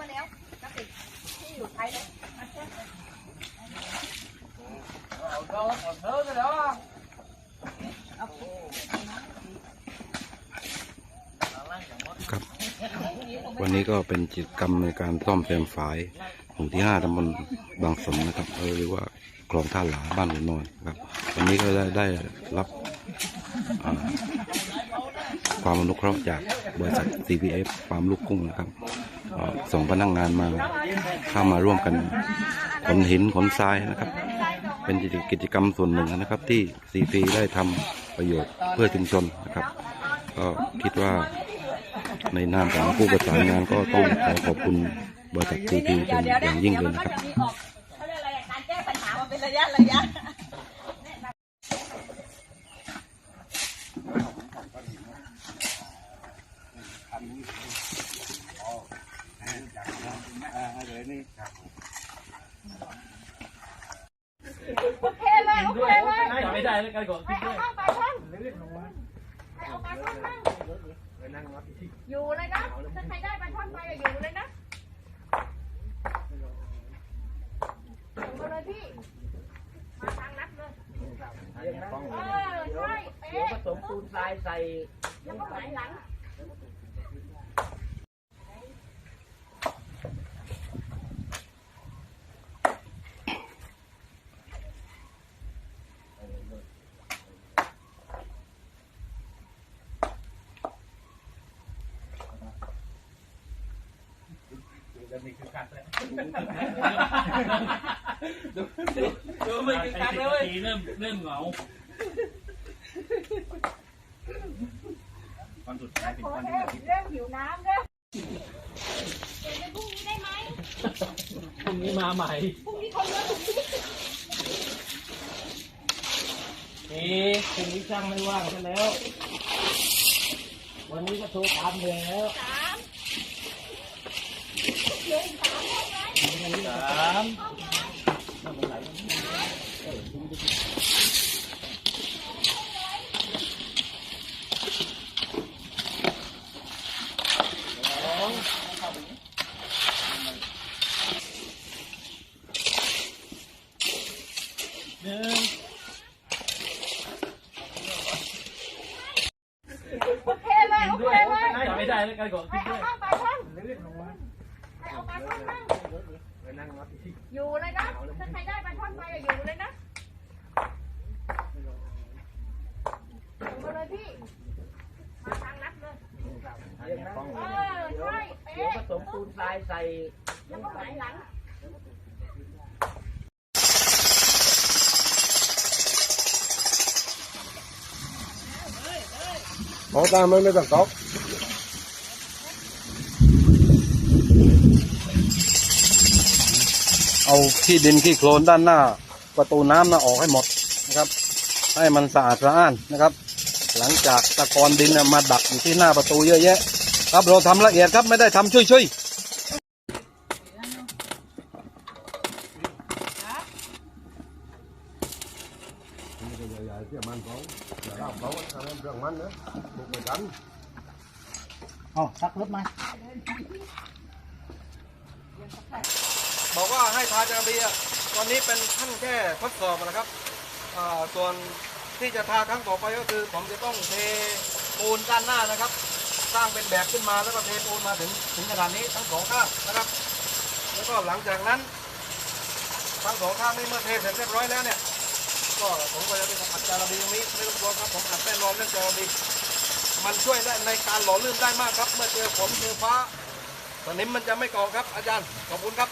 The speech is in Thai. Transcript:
มาแล้วกระติกที่อยู่ท้ายรถครับ วันนี้ก็เป็นกิจกรรมในการซ่อมแซมฝายหมู่ที่ห้าตำบลบางสมนะครับ เออหรือว่าคลองท่าหลาบ้านหัวนอนครับ วันนี้ก็ได้ได้รับความอนุเคราะห์จากบริษัท CPF ฟาร์มลูกกุ้งนะครับ ส่งพนักงานมาเข้ามาร่วมกันขนหินขนทรายนะครับ เป็นกิจกรรมส่วนหนึ่งนะครับ ที่ CP ได้ทำประโยชน์เพื่อชุมชนนะครับ ก็คิดว่าในนามของผู้ประสานงานก็ต้องขอขอบคุณบริษัท CP เป็นอย่างยิ่งเลยนะครับดี๋วมันจะมีออกเขาเรียกอะไรอะการแก้ปัญหามาเป็นระยะระยะ โอเคเลยโอเคเลยไม่ได้แล้วกันก่อนให้เอาข้างไปข้างให้เอาไปข้างข้างอยู่เลยนะถ้าใครได้ไปท่อนไปอะอยู่เลยนะอยู่มาเลยพี่ มาทางนัดเลย เออใช่เป๊ะผสมปูนทรายใส่ แล้วก็หงายหลังดูไม่คือการเลยเริ่มเริ่มเหงาโอเคเริ่มหิวน้ำเริ่มเดี๋ยวไปพรุ่งนี้ได้ไหมพรุ่งนี้มาใหม่พรุ่งนี้คนเยอะพรุ่งนี้นี่พรุ่งนี้ช่างไม่ว่างซะแล้ว วันนี้ก็โทรตามเดือแล้ว ไหม สามหนึ่ง โอเคเลยโอเคเลย ไม่ได้แล้วกันก่อน ให้เอาปข้างให้เอาไปข้างอยู่เลยนะ ถ้าใครได้ไปท่อนไปอะอยู่เลยนะอยู่มาเลยพี่ มาทางนัดเลย เออ ใช่เป๊ะผสมปูนทรายใส่แล้วก็หงายหลังขอตามมันไม่ต้องตก เอาขี้ดินขี้โคลนด้านหน้า ประตูน้ำน่ะออกให้หมดนะครับ ให้มันสะอาดสะอ้านนะครับ หลังจากตะกอนดินน่ะมาดักอยู่ที่หน้าประตูเยอะแยะ ครับเราทำละเอียดครับไม่ได้ทำช่วยๆใหญ่ๆเที่ยมันเขาอย่ารับเขาอันนั้นเรื่องมันนะบุกไปกันอ๋อซักรถมา บอกว่าให้ทาจาเบียตอนนี้เป็นขั้นแค่ทดสอบนะครับอ่าส่วนที่จะทาครั้งต่อไปก็คือ ผมจะต้องเทปูนด้านหน้านะครับ สร้างเป็นแบบขึ้นมาแล้วก็เทปูนมาถึงถึงขนาดนี้ทั้งสองข้างนะครับ แล้วก็หลังจากนั้นทั้งสองข้างนี้เมื่อเทเสร็จเรียบร้อยแล้วเนี่ยก็ผมก็จะไปอัดจาระบีตรงนี้ไม่ต้องกลัวครับผมอัดแน่นอนเรื่องจาระบีมันช่วยได้ในการหล่อลื่นได้มากครับ เมื่อเจอฝนเจอฟ้า สนิมมันจะไม่ก่อครับอาจารย์ขอบคุณครับ